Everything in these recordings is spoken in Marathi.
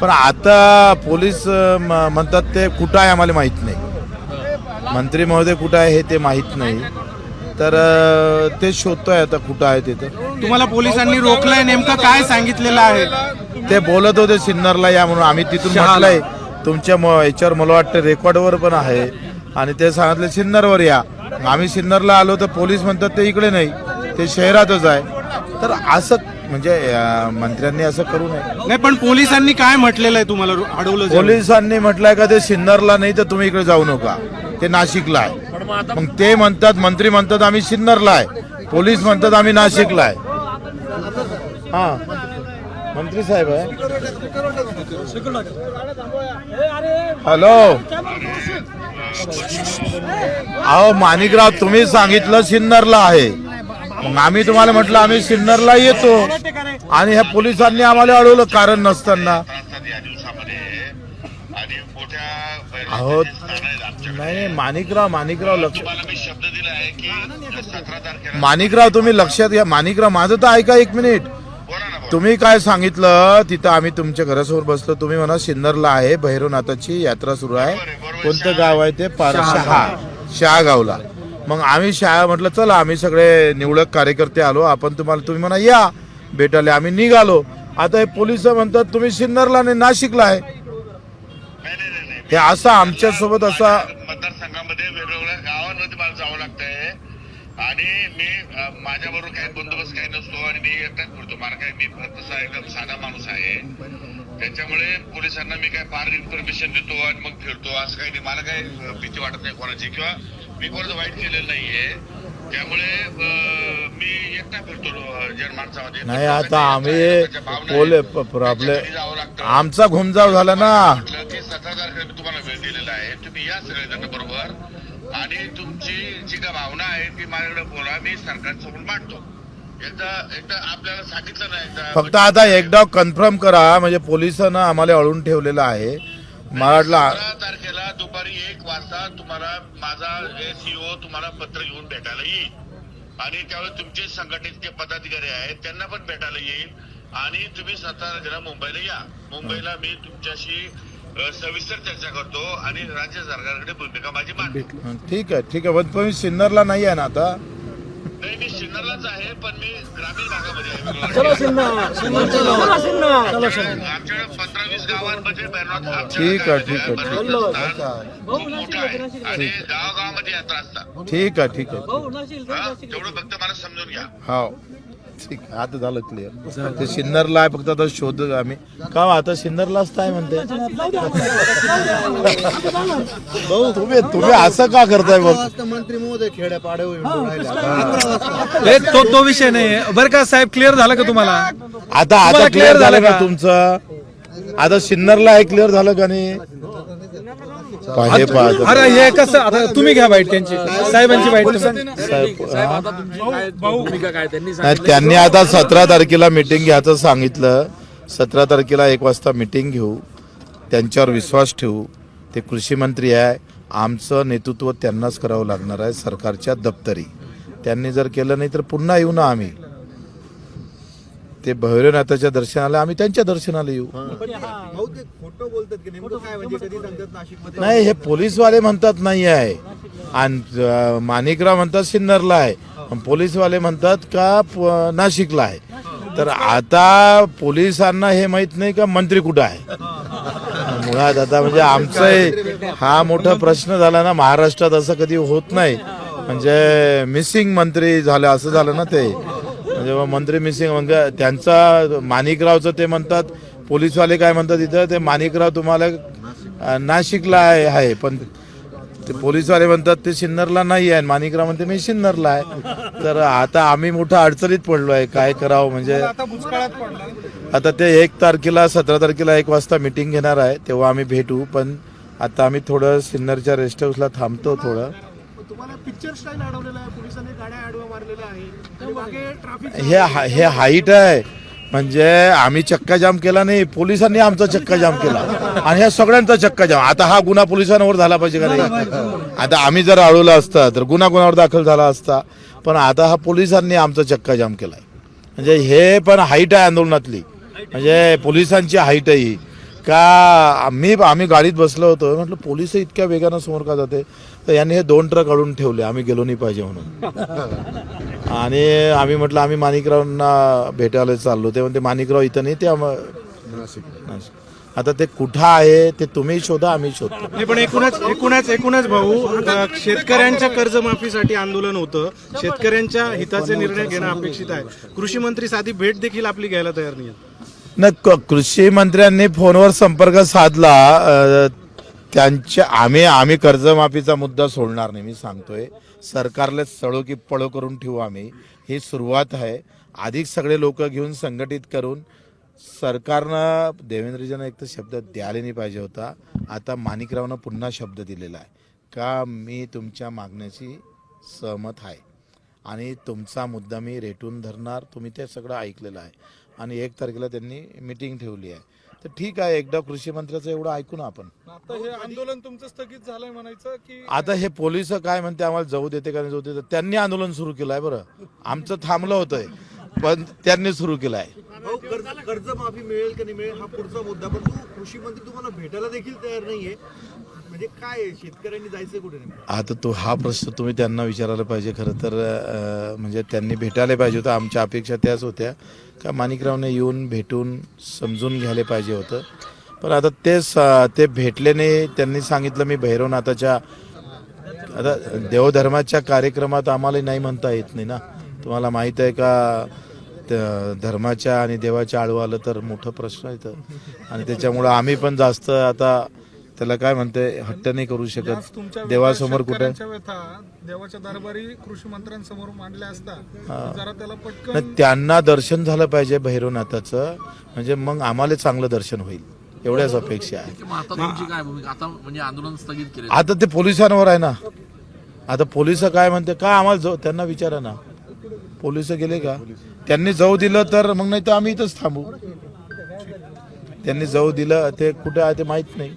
पण आता पोलीस म्हणतात ते कुठं आहे आम्हाला माहीत नाही. मंत्री महोदय कुठं आहे हे ते माहीत नाही. तर ते शोधतोय आता कुठं आहे तिथं तुम्हाला पोलिसांनी रोखलंय नेमकं काय सांगितलेलं आहे? ते बोलत होते सिन्नरला या म्हणून. आम्ही तिथून म्हटलंय तुमच्या म- याच्यावर मला वाटतं रेकॉर्डवर पण आहे. आणि ते सांगितले सिन्नरवर या. आम्ही सिन्नरला आलो तर पोलीस म्हणतात ते इकडे नाही ते शहरातच आहे. तर असं म्हणजे मंत्र्यांनी असं करू नये. नाही पण पोलिसांनी काय म्हटलेलं आहे तुम्हाला? अडवलं? पोलिसांनी म्हटलंय का ते सिन्नरला नाही तर तुम्ही इकडे जाऊ नका. ते नाशिकला आहे. मग ते म्हणतात मंत्री म्हणतात आम्ही सिन्नरला आहे. पोलीस म्हणतात आम्ही नाशिकला आहे. हा. मंत्री साहेब आहे. हॅलो. अहो माणिकराव तुम्ही सांगितलं सिन्नरला आहे. मग आम्ही तुम्हाला म्हटलं आम्ही सिन्नरला येतो. आणि ह्या पोलिसांनी आम्हाला अडवलं कारण नसताना. अहो नाही माणिकराव माणिकराव लक्ष माणिकराव तुम्ही लक्षात घ्या. माणिकराव माझं तर ऐका एक मिनिट. तुम्ही काय सांगितलं? तिथं आम्ही तुमच्या घरासमोर बसलो. तुम्ही म्हणा सिन्नरला आहे भैरवनाथाची यात्रा सुरू आहे. कोणतं गाव आहे ते? पार शहा शहागावला. मग आम्ही शहा म्हटलं चला आम्ही सगळे निवडक कार्यकर्ते आलो. आपण तुम्हाला तुम्ही म्हणा या भेटायला. आम्ही निघालो. आता हे पोलीस म्हणतात तुम्ही सिन्नरला नाही नाशिकला आहे. हे असं आमच्यासोबत असा मतदारसंघामध्ये वेगवेगळ्या गावांमध्ये मला जावं लागतंय. आणि मी अ, माझ्याबरोबर काही बंदोबस्त काही नसतो आणि मी एकटाच फिरतो. मला काही मी तसा एकदम साधा माणूस आहे. त्याच्यामुळे पोलिसांना मी काय फार इन्फॉर्मेशन देतो आणि मग फिरतो. असं काही नाही. मला काही भीती वाटत नाही कोणाची. किंवा मी कोणाचं वाईट केलेलं नाहीये. त्यामुळे मी एकटा फिरतो जन माणसामध्ये. नाही आता आम्ही लोकांच्या भावना पोले आहेत. त्यांच्या प्रॉब्लेम घरी जावं लागतं. आमचा घुमजाव झाला ना. की सतरा तारखेला मी तुम्हाला वेळ दिलेला आहे. तुम्ही या सगळेजण बरोबर. आणि तुमची जी काय भावना आहे ती माझ्याकडे बोला. मी सरकारसमोर मांडतो फक्त आता एकदा कन्फर्म करा. म्हणजे पोलिसांना आम्हाला अळून ठेवलेलं आहे. मला सतरा तारखेला दुपारी एक वाजता तुम्हाला माझा सीओ तुम्हाला पत्र घेऊन भेटायला येईल. आणि त्यावेळेस तुमचे संघटनेचे जे पदाधिकारी आहेत त्यांना पण भेटायला येईल. आणि तुम्ही सतरा तारखेला मुंबईला या. मुंबईला मी तुमच्याशी सविस्तर चर्चा करतो आणि राज्य सरकारकडे भूमिका माझी मांडतो. ठीक आहे ठीक आहे. पण तुम्ही सिन्नरला नाही आहे ना आता? नाही मी सिन्नरलाच आहे पण मी ग्रामीण भागामध्ये आहे. आमच्याकडे पंधरा गावांमध्ये आमच्याकडे ठीक आहे, ठीक आहे, ठीक खूप मोठं आहे. आणि गावागावामध्ये यात्रा असतात. ठीक आहे ठीक आहे? तेवढं फक्त मला समजून घ्या. हो. ठीक आता झालं क्लिअर ते सिन्नरला आहे फक्त आता शोध आम्ही. का हो, आता सिन्नरलाच काय म्हणते? भाऊ तुम्ही तुम्ही असं का करताय बघ? मंत्री महोदय खेड्यापाड्या तो तो विषय नाही बरं का साहेब क्लिअर झालं का तुम्हाला? आता आता तुम्हाला क्लिअर झालं झालं का का? तुमचं? आता सिन्नरला आहे क्लिअर झालं का नाही? पहा. अरे हे कसं? आता तुम्ही घ्या बाईट त्यांची. साहेबांची? नाही, त्यांनी आता सतरा तारखेला मिटिंग घ्यायचं सांगितलं. सतरा तारखेला एक वाजता मिटिंग घेऊ. त्यांच्यावर विश्वास ठेवू. ते कृषी मंत्री आहे. आमचं नेतृत्व त्यांनाच करावं लागणार आहे सरकारच्या दप्तरी. त्यांनी जर केलं नाही तर पुन्हा येऊ ना आम्ही. ते भैरवनाथाच्या दर्शनाला आम्ही त्यांच्या दर्शनाला येऊ. भाऊ ते खोटं बोलतात की नेमकं काय म्हणजे कधी सांगतात नाशिकमध्ये? नाही हे पोलीसवाले म्हणतात नाही आहे. माणिकराव म्हणतात सिन्नरला आहे. पोलीसवाले म्हणतात का नाशिकला आहे. तर आता पोलिसांना हे माहीत नाही का मंत्री कुठं आहे? मुळात आता म्हणजे आमचं हे- हा मोठा प्रश्न झाला ना महाराष्ट्रात असं कधी होत नाही. म्हणजे मिसिंग मंत्री झालं असं झालं ना ते. म्हणजे जेव्हा मंत्री मिसिंग म्हणजे त्यांचा माणिकरावचं ते म्हणतात पोलीसवाले काय म्हणतात इथं ते माणिकराव तुम्हाला नाशिकला आहे आहे पण ते पोलीसवाले म्हणतात ते सिन्नरला नाही आहे माणिकराव म्हणते मी सिन्नरला आहे. तर आता आम्ही मोठा अडचणीत पडलो आहे काय करावं म्हणजे आता ते एक तारखेला सतरा तारखेला एक वाजता मिटिंग घेणार आहे तेव्हा आम्ही भेटू पण आता आम्ही थोडं सिन्नरच्या रेस्ट हाऊसला थांबतो थोडं. तुम्हाला पिक्चर स्टाईल अडवलेला आहे. पोलिसांनी गाड्या आडवा मारलेल्या आहे. आणि मागे ट्रॅफिक हे हा- हे हाईट आहे. म्हणजे आम्ही चक्का जाम केला नाही. पोलिसांनी आमचा चक्का जाम केला. आणि ह्या सगळ्यांचा चक्का जाम. आता हा गुन्हा पोलिसांवर झाला पाहिजे का नाही? आता आम्ही जर अडवलं असतं तर गुन्हा गुन्ह्यावर दाखल झाला असता. पण आता हा पोलिसांनी आमचा चक्का जाम केलाय. म्हणजे हे पण हाईट आहे आंदोलनातली. म्हणजे पोलिसांची हाईट आहे ही. का आम्ही आम्ही गाडीत बसलो होतो. म्हटलं पोलीस इतक्या वेगानं समोर का जाते? तर यांनी हे दोन ट्रक अडून ठेवले. आम्ही गेलो नाही पाहिजे म्हणून. आणि आम्ही म्हटलं आम्ही माणिकरावांना भेटायला चाललो. ते म्हणते माणिकराव इथं नाही ते. आता ते कुठं आहे ते तुम्ही शोधा आम्ही शोधतो. नाही पण एकूणच एकूणच एकूणच भाऊ आता शेतकऱ्यांच्या कर्जमाफीसाठी आंदोलन होतं. शेतकऱ्यांच्या हिताचे निर्णय घेणं अपेक्षित आहे. कृषी मंत्री साधी भेट देखील आपली घ्यायला तयार नाही न क- कृषी मंत्र्यांनी फोनवर संपर्क साधला त्यांच्या आम्ही आम्ही कर्जमाफीचा मुद्दा सोडणार नाही मी सांगतोय. सरकारला सळो की पळो करून ठेवू आम्ही. ही सुरुवात आहे. अधिक सगळे लोक घेऊन संघटित करून सरकारनं देवेंद्रजीनं एक तर शब्द द्यायला नाही पाहिजे होता. आता माणिकरावनं पुन्हा शब्द दिलेला आहे. का मी तुमच्या मागण्याची सहमत आहे? आणि तुमचा मुद्दा मी रेटून धरणार तुम्ही ते सगळं ऐकलेलं आहे. आणि एक तारखेला त्यांनी मिटिंग ठेवली आहे. तर ठीक आहे एकदा कृषी मंत्र्याचं एवढं ऐकू ना आपण. आता हे आंदोलन तुमचं स्थगित झालंय म्हणायचं की आता हे पोलीस काय म्हणते आम्हाला जाऊ देते का नाही जाऊ देते त्यांनी आंदोलन सुरू केलं आहे बरं. आमचं थांबलं होतंय पण त्यांनी सुरू केलं आहे. भाऊ कर्ज कर्जमाफी मिळेल का नाही मिळेल हा पुढचा मुद्दा पण तू कृषी मंत्री तुम्हाला भेटायला देखील तयार नाहीये. म्हणजे काय शेतकऱ्यांनी जायचं कुठे आता तो हा प्रश्न तुम्ही त्यांना विचारायला पाहिजे. खरं तर म्हणजे त्यांनी भेटायला पाहिजे होतं. आमच्या अपेक्षा त्याच होत्या का माणिकरावने येऊन भेटून समजून घ्यायला पाहिजे होतं. पण आता ते स- ते भेटल्याने त्यांनी सांगितलं मी भैरवनाथाच्या आता देवधर्माच्या कार्यक्रमात आम्हाला नाही म्हणता येत नाही ना. तुम्हाला माहीत आहे का त्या धर्माच्या आणि देवाच्या आळू आलं तर मोठं प्रश्न येतं आणि त्याच्यामुळं आम्ही पण जास्त आता त्याला काय म्हणते हट्ट नाही करू शकत. देवासमोर कुठे? देवाच्या दरबारी कृषी मंत्र्यांसमोर मांडल्या असता. जरा त्याला पटकन नाही, त्यांना दर्शन झालं पाहिजे भैरवनाथाचं. म्हणजे मग आम्हाला चांगलं दर्शन होईल. एवढ्याच अपेक्षा आहे. मग आता तुमची काय भूमिका? आता म्हणजे आंदोलन स्थगित केले आता ते पोलिसांवर आहे ना. आता पोलीस काय म्हणते का आम्हाला जाऊ त्यांना विचारा ना. पोलीस गेले का? त्यांनी जाऊ दिलं तर मग नाही तर आम्ही इथंच थांबू. त्यांनी जाऊ दिलं ते कुठे आहे ते माहीत नाही.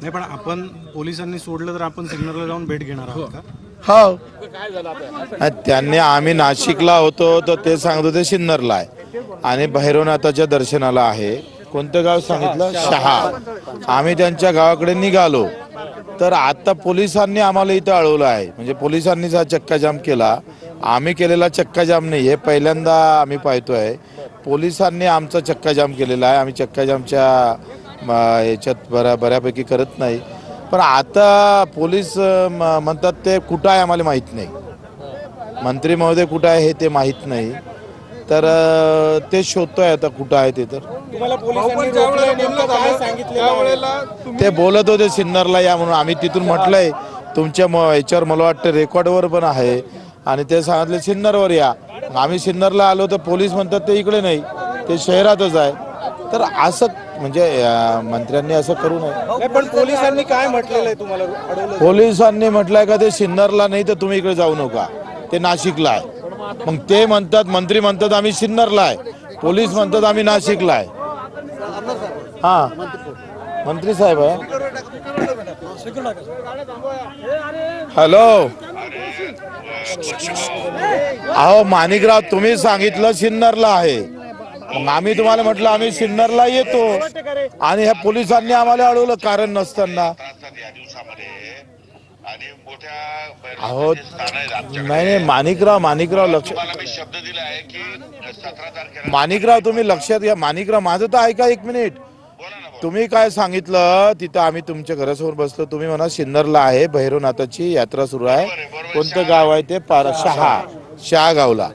नाही पण आपण पोलिसांनी सोडलं तर आपण सिग्नलला जाऊन भेट घेणार आहोत का? हो. त्यांनी आम्ही नाशिकला होतो तर ते सांगत होते सिन्नरला आहे. आणि भैरवनाथाच्या दर्शनाला आहे. कोणतं गाव सांगितलं? शहा. आम्ही त्यांच्या गावाकडे निघालो. तर आता पोलिसांनी आम्हाला इथं अळवलं आहे. म्हणजे पोलिसांनीच हा चक्काजाम केला. आम्ही केलेला चक्काजाम नाही. हे पहिल्यांदा आम्ही पाहतोय. पोलिसांनी आमचा चक्काजाम केलेला आहे. आम्ही चक्काजामच्या याच्यात बऱ्या बऱ्यापैकी करत नाही. पण आता पोलीस म्हणतात ते कुठं आहे आम्हाला माहीत नाही. मंत्री महोदय कुठं आहे हे ते माहीत नाही. तर ते शोधतोय आता कुठं आहे ते तर? ते बोलत होते सिन्नरला या म्हणून. आम्ही तिथून म्हटलंय तुमच्या म- याच्यावर मला वाटतं रेकॉर्डवर पण आहे. आणि ते सांगितले सिन्नरवर या. आम्ही सिन्नरला आलो तर पोलीस म्हणतात ते इकडे नाही. ते शहरातच आहे. तर असं म्हणजे मंत्र्यांनी असं करू नये. पण पोलिसांनी काय म्हटलेलं आहे तुम्हाला? पोलिसांनी म्हटलंय का ते सिन्नरला नाही तर तुम्ही इकडे जाऊ नका. ते नाशिकला आहे. मग ते म्हणतात मंत्री म्हणतात आम्ही सिन्नरला आहे. पोलीस म्हणतात आम्ही नाशिकला आहे. हा. मंत्री साहेब आहे. हॅलो. अहो माणिकराव तुम्ही सांगितलं सिन्नरला आहे. मग आम्ही तुम्हाला म्हटलं आम्ही सिन्नरला येतो. आणि ह्या पोलिसांनी आम्हाला अडवलं कारण नसताना. अहो नाही माणिकराव माणिकराव लक्ष माणिकराव तुम्ही लक्षात घ्या. माणिकराव माझं तर ऐका एक मिनिट. तुम्ही काय सांगितलं तिथं आम्ही तुमच्या घरासमोर बसलो. तुम्ही म्हणा सिन्नरला आहे भैरवनाथाची यात्रा सुरू आहे. कोणतं गाव आहे ते? पार शहा. शहा गावला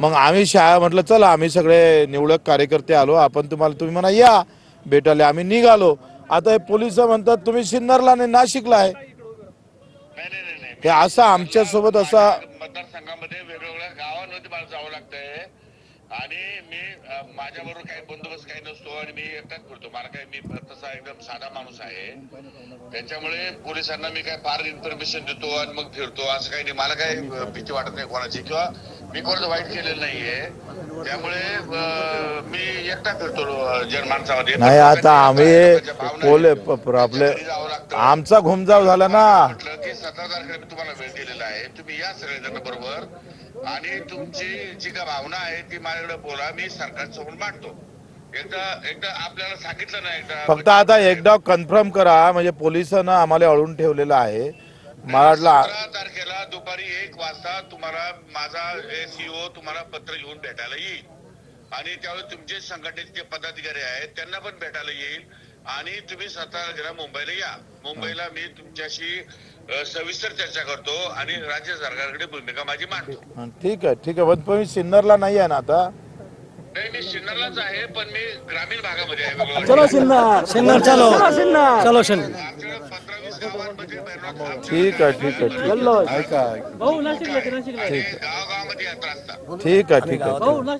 मग आम्ही शहा म्हटलं चला आम्ही सगळे निवडक कार्यकर्ते आलो आपण तुम्हाला तुम्ही म्हणा या भेटायला. आम्ही निघालो. आता हे पोलीस म्हणतात तुम्ही सिन्नरला नाही नाशिकला आहे. हे असं आमच्यासोबत असा मतदारसंघामध्ये वेगवेगळ्या गावांमध्ये जावं लागतंय. आणि मी अ, माझ्याबरोबर काही बंदोबस्त काही नसतो आणि मी एकटाच फिरतो. मला काही मी तसा एकदम साधा माणूस आहे. त्याच्यामुळे पोलिसांना मी काय फार इन्फॉर्मेशन देतो आणि मग फिरतो असं काही नाही. मला काही भीती वाटत नाही कोणाची. किंवा मी कोणाचं वाईट केलेलं नाहीये. त्यामुळे मी एकटा फिरतो अ, जन माणसामध्ये. नाही आता आम्ही पोले आहेत. प- आपले. आमचा घुमजाव झाला ना. म्हटलं की सतरा तारखेला मी तुम्हाला वेळ दिलेला आहे. तुम्ही या सगळेजण बरोबर. आणि तुमची जी काय भावना आहे ती माझ्याकडे बोला मी सरकार समोर मांडतो एकदा एकदा आपल्याला सांगितलं ना एकदा. फक्त आता एकदा कन्फर्म करा म्हणजे पोलिसांना आम्हाला अळून ठेवलेलं आहे. मला वाटलं सतरा तारखेला दुपारी एक वाजता तुम्हाला माझा सीओ तुम्हाला पत्र घेऊन भेटायला येईल. आणि त्यावेळी तुमचे संघटनेचे पदाधिकारी आहेत त्यांना पण भेटायला येईल. आणि तुम्ही सतरा तारखेला मुंबईला या. मुंबईला मी तुमच्याशी सविस्तर चर्चा करतो आणि राज्य सरकारकडे भूमिका माझी मांडतो. ठीक आहे ठीक आहे. पण मी सिन्नरला नाही आहे ना आता? नाही मी सिन्नरलाच आहे पण मी ग्रामीण भागामध्ये आहे. चलो सिन्नर. सिन्नर चलो. चलो सिन्नर. आमच्या पंधरा वीस गावांमध्ये मेहनत आमच्या ठीक आहे ठीक आहे ठीक आहे. ऐका ऐका. भाऊ नाशिकला नाशिकला? आणि गावागावामध्ये यात्रा असतात. ठीक आहे ठीक आहे.